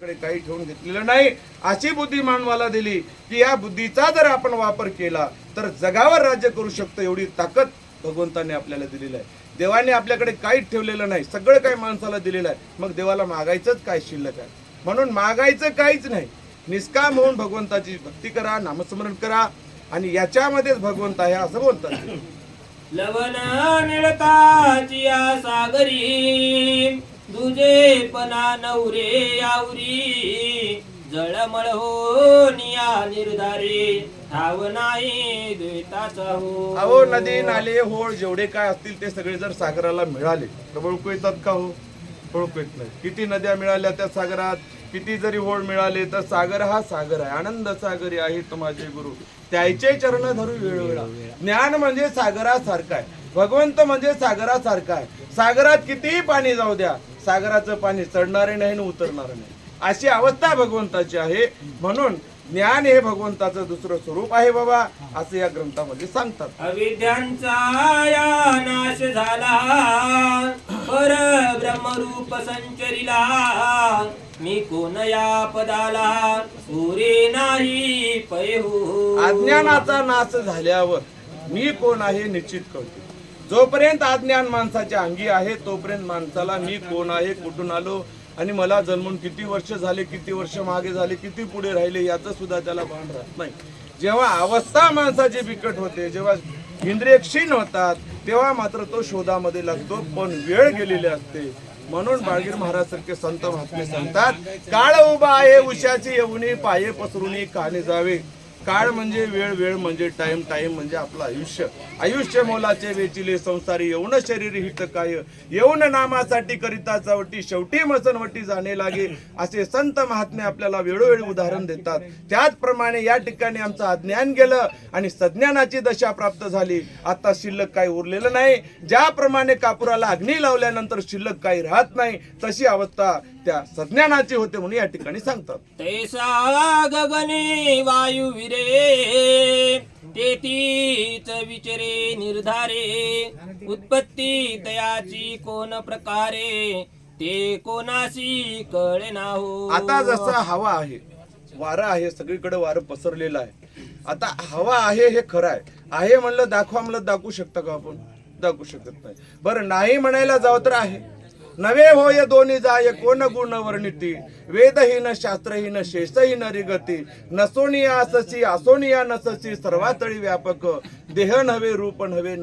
कडे काही ठेवून घेतलेलं नाही. अशी बुद्धी मानवाला दिली की या बुद्धीचा जर आपण वापर केला तर जगावर राज्य करू शकतो एवढी ताकद भगवंताने आपल्याला दिलेली आहे. देवाने आपल्याकडे काहीच ठेवलेलं नाही सगळं काही माणसाला दिलेलं आहे. मग देवाला मागायचंच काय शिल्लक आहे? म्हणून मागायचं काहीच नाही. निष्काम होऊन भगवंताची भक्ती करा नामस्मरण करा आणि याच्यामध्येच भगवंत आहे असं बोलतात. लवण सागरी. पना नवरे आवरी जळमळ हो निया निर्धारे. ठाव नाही द्वेताचा हो. अहो नदी नाले होळ जेवढे काय असतील ते सगळे जर सागराला मिळाले तर ओळखू येतात का हो? ओळखू येत नाही. किती नद्या मिळाल्या त्या सागरात किती जरी होळ मिळाले तर सागर हा सागर आहे. आनंद सागरी आहे तो माझे गुरु. त्याचे चरण धरू वेळोवेळा. ज्ञान म्हणजे सागरासारखा आहे. भगवंत म्हणजे सागरासारखा आहे. सागरात कितीही पाणी जाऊ द्या सागराचं पाणी चढणारे नाही आणि उतरणार नाही. अशी अवस्था भगवंताची आहे. म्हणून ज्ञान हे भगवंताचं दुसरं स्वरूप आहे बाबा असं या ग्रंथामध्ये सांगतात. अविद्यांचा या नाश झाला. पर ब्रह्मरूप संचरिला. मी कोण या पदाला? पुरे नाही पैहू अज्ञानाचा नाश झाल्यावर मी कोण आहे निश्चित कळते जोपर्यंत अज्ञान माणसाच्या अंगी आहे तोपर्यंत माणसाला मी कोण आहे कुठून आलो आणि मला जन्मून किती वर्ष झाले किती वर्ष मागे झाले किती पुढे राहिले याचं सुद्धा त्याला भान राहत नाही. जेव्हा अवस्था माणसाची बिकट होते जेव्हा इंद्रिय क्षीण होतात तेव्हा मात्र तो शोधामध्ये लागतो पण वेळ गेलेली असते. म्हणून बाळगीर महाराज सारखे संत महात्मे सांगतात काळ उभा आहे उशाची येऊनी पाये पसरून काने जावे. काळ म्हणजे वेळ वेळ म्हणजे टाइम टाइम म्हणजे आपलं आयुष्य. आयुष्य मोलाचे वेचिले संसारी येऊन शरीर हित काय? येऊन नामासाठी करिता चवटी शेवटी मसनवटी जाणे लागे. असे संत महात्मे आपल्याला वेळोवेळी उदाहरण देतात. त्याचप्रमाणे या ठिकाणी आमचं अज्ञान गेलं आणि सज्ञानाची दशा प्राप्त झाली. आता शिल्लक काही उरलेलं नाही. ज्याप्रमाणे कापुराला अग्नी लावल्यानंतर शिल्लक काही राहत नाही तशी अवस्था. त्या सज्ञानाची होते म्हणून या ठिकाणी सांगतात. तैसा गगने वायू विरे तेथीच विचरे निर्धारे उत्पत्ती तयाची कोण प्रकारे ते कोणाशी कळे हो आता जसं हवा आहे वारं आहे सगळीकडे वारं पसरलेलं आहे. आता हवा आहे हे खरं आहे. आहे म्हणलं दाखवा म्हणलं दाखवू शकता का आपण? दाखवू शकत नाही. बरं नाही म्हणायला जावं तर आहे. नवे होय दोन्ही जाय कोण गुण वर्णिती वेदहीन शास्त्रहीन शेषहीन रिगती. नसोनिया असची असोनिया नसची सर्वातळी व्यापक. देह नव्हे रूप नव्हे